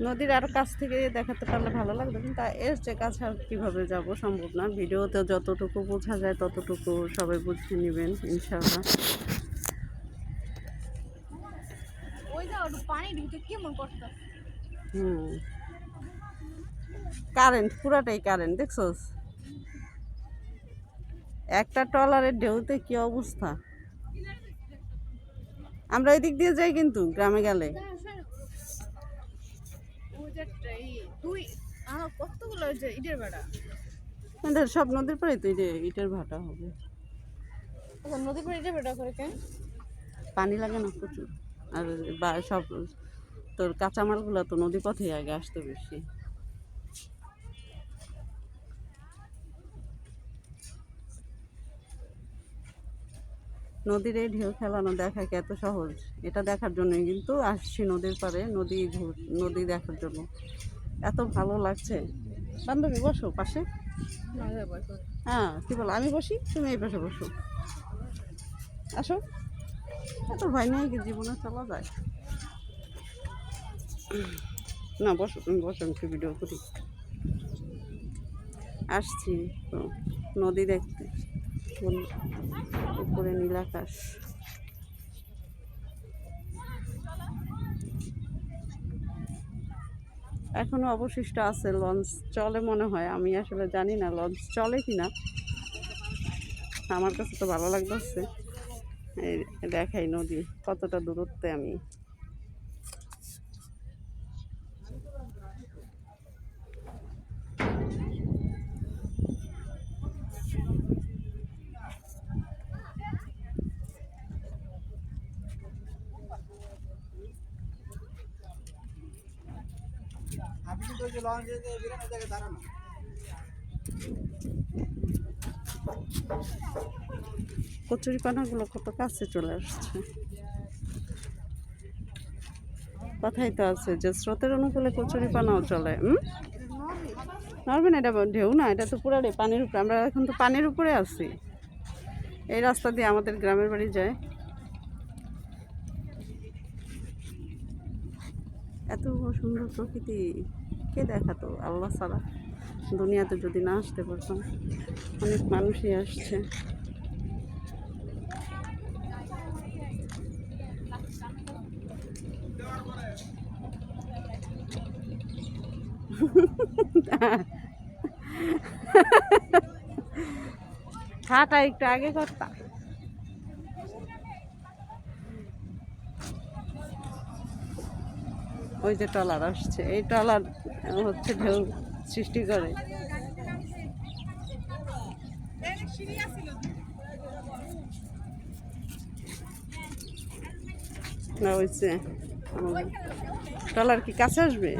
নদীর আরও কাছ থেকে দেখাতে পারলে ভালো লাগবে। কিন্তু এর যে কাছে আর কীভাবে যাব সম্ভব না। ভিডিওতে যতটুকু বোঝা যায় ততটুকু সবাই বুঝে নেবেন করতে হুম। কারেন্ট পুরাটাই কারেন্ট দেখছস? একটা ট্রলারের ঢেউতে কি অবস্থা? আমরা ওই দিক দিয়ে যাই কিন্তু গ্রামে গেলে ওই যে এই তুই আমার কতগুলো যে ইটের আমাদের সব নদীর পরে তো ইটে- ইটের ভাটা হবে। আচ্ছা নদী করে ইটের ভাটা করে কেন? পানি লাগে না প্রচুর। আর সব তোর কাঁচামালগুলো তো নদী পথেই আগে আসতো বেশি। নদীর এই ঢেউ খেলানো দেখা এত সহজ? এটা দেখার জন্যই কিন্তু আসছি নদীর পাড়ে, নদী নদী দেখার জন্য। এত ভালো লাগছে। বান্ধবী, বসো পাশে। হ্যাঁ কি বলো? আমি বসি, তুমি এই পাশে বসো। আসো। এত ভয় নেই কি জীবনে চলা যায়। না, বসো তুমি বসো আমি একটু ভিডিও করি। আসছি নদী দেখতে। বল- উপরে নীল আকাশ। এখনও অবশিষ্ট আছে লঞ্চ চলে মনে হয়, আমি আসলে জানি না লঞ্চ চলে কি না আমার কাছে তো ভালো লাগতেছে। দেখাই নদী কতটা দূরত্বে আমি আপনি কিন্তু ওই যে লঞ্চে যে বেরোনোর জায়গায় দাঁড়ানো কচুরি পানাগুলো কত কাছে চলে আসছে? কথাই তো আছে যে স্রোতের অনুকূলে কচুরি পানাও চলে নড়বে এটা ঢেউ না, এটা তো পুরাটাই পানির উপরে, আমরা এখন তো পানির উপরে আছি। এই রাস্তা দিয়ে আমাদের গ্রামের বাড়ি যায়। এত সুন্দর প্রকৃতি। কে দেখাতো আল্লাহ ছাড়া দুনিয়াতে যদি না আসতে পারতাম, অনেক মানুষই আসছে। হাটা একটু আগে করতা ওই যে ট্রলার আসছে, এই ট্রলার হচ্ছে ঢেউ সৃষ্টি করে ট্রলার কি কাছে আসবে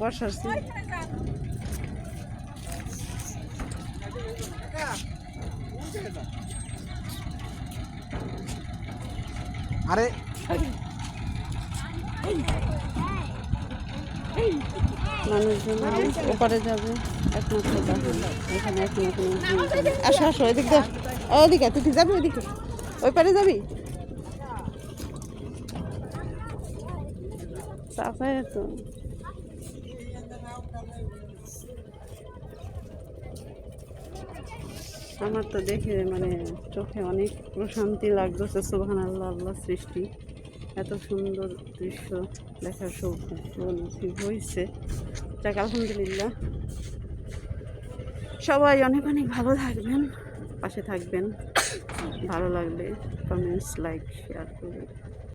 বর্ষার সিজন। আরে মানুষজন ওপারে যাবে এখানে তুই যাবি ওইদিকে ওই পারে যাবি? তো। আমার তো দেখে মানে চোখে অনেক প্রশান্তি লাগতেছে সুহান আল্লাহ আল্লাহ সৃষ্টি। এত সুন্দর দৃশ্য দেখার সৌভাগ্য নসিব হয়েছে। যাক, আলহামদুলিল্লাহ। সবাই অনেক অনেক ভালো থাকবেন, পাশে থাকবেন। ভালো লাগলে কমেন্টস লাইক শেয়ার করবেন।